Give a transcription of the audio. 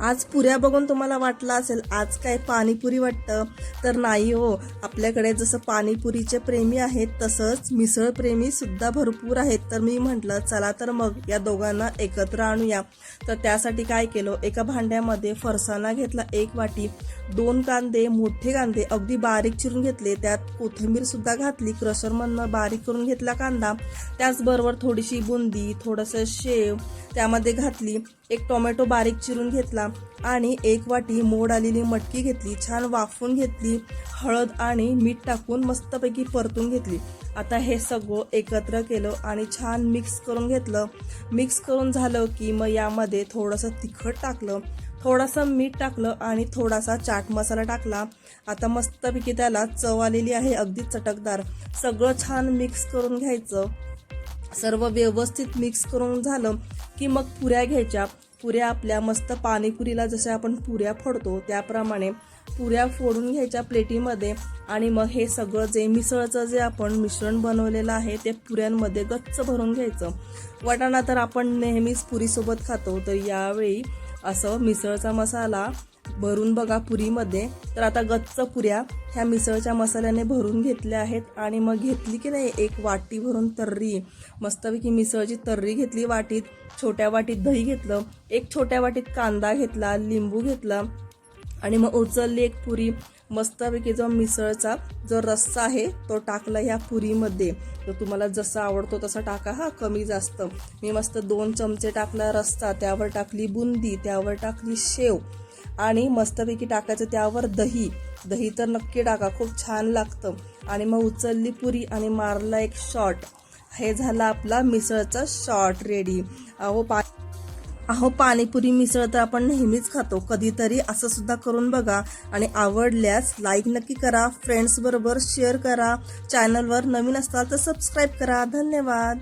आज पुऱ्या बघून तुम्हाला वाटलं असेल आज काय पाणीपुरी वाटतं? तर नाही हो. आपल्याकडे जसं पाणीपुरीचे प्रेमी आहेत तसंच मिसळप्रेमीसुद्धा सुद्धा भरपूर आहेत. तर मी म्हटलं चला तर मग या दोघांना एकत्र आणूया. तर त्यासाठी काय केलं एका भांड्यामध्ये फरसाणा घेतला एक वाटी दोन कांदे मोठे कांदे अगदी बारीक चिरून घेतले. त्यात कोथिंबीर सुद्धा घातली क्रशरमधनं बारीक करून घेतला कांदा. त्याचबरोबर थोडीशी बुंदी थोडंसं शेव त्यामध्ये घातली. एक टोमॅटो बारीक चिरून घेतला. आणि एक वाटी मोड आलेली मटकी घेतली छान वाफवून घेतली हळद आणि मीठ टाकून मस्तपैकी परतून घेतली. आता हे सगळं एकत्र केलं आणि छान मिक्स करून घेतलं. मिक्स करून झालं की मग यामध्ये थोडंसं तिखट टाकलं. थोडंसं मीठ टाकलं आणि थोडासा चाट मसाला टाकला. आता मस्तपैकी त्याला चव आलेली आहे अगदी चटकदार. सगळं छान मिक्स करून घ्यायचं. सर्व व्यवस्थित मिक्स करून झालं की मग पुऱ्या घ्यायच्या. पुऱ्या आपल्या मस्त पाणीपुरीला जशा आपण पुऱ्या फोडतो त्याप्रमाणे पुऱ्या फोडून घ्यायच्या प्लेटीमध्ये आणि मग हे सगळं जे मिसळचं जे आपण मिश्रण बनवलेलं आहे ते पुऱ्यांमध्ये गच्च भरून घ्यायचं. वाटाणा तर आपण नेहमीच पुरीसोबत खातो तर यावेळी असं मिसळचा मसाला भरून बघा पुरीमध्ये. तर आता गच्च पुऱ्या ह्या मिसळच्या मसाल्याने भरून घेतल्या आहेत आणि मग घेतली की नाही एक वाटी भरून तर्री. मस्तपैकी मिसळची तर्री घेतली वाटीत छोट्या वाटीत दही घेतलं एक छोट्या वाटीत कांदा घेतला लिंबू घेतला आणि मग उचलली एक पुरी. मस्तपैकी जो मिसळचा जो रस्सा आहे तो टाकला ह्या पुरीमध्ये. तर तुम्हाला जसा आवडतो तसा टाका हा कमी जास्त. मी मस्त दोन चमचे टाकला रस्सा त्यावर टाकली बुंदी त्यावर टाकली शेव. आणि मस्तपैकी टाकायचं त्यावर दही. दही तर नक्की टाका खूप छान लागतं. आणि मग उचलली पुरी आणि मारला एक शॉट हे झाला आपला मिसळचा शॉट रेडी अहो पा अहो पाणीपुरी मिसळ तर आपण नेहमीच खातो. कधीतरी असं सुद्धा करून बघा. आणि आवडल्यास लाईक नक्की करा फ्रेंड्स बरोबर शेअर करा. चॅनलवर नवीन असाल तर सबस्क्राईब करा. धन्यवाद.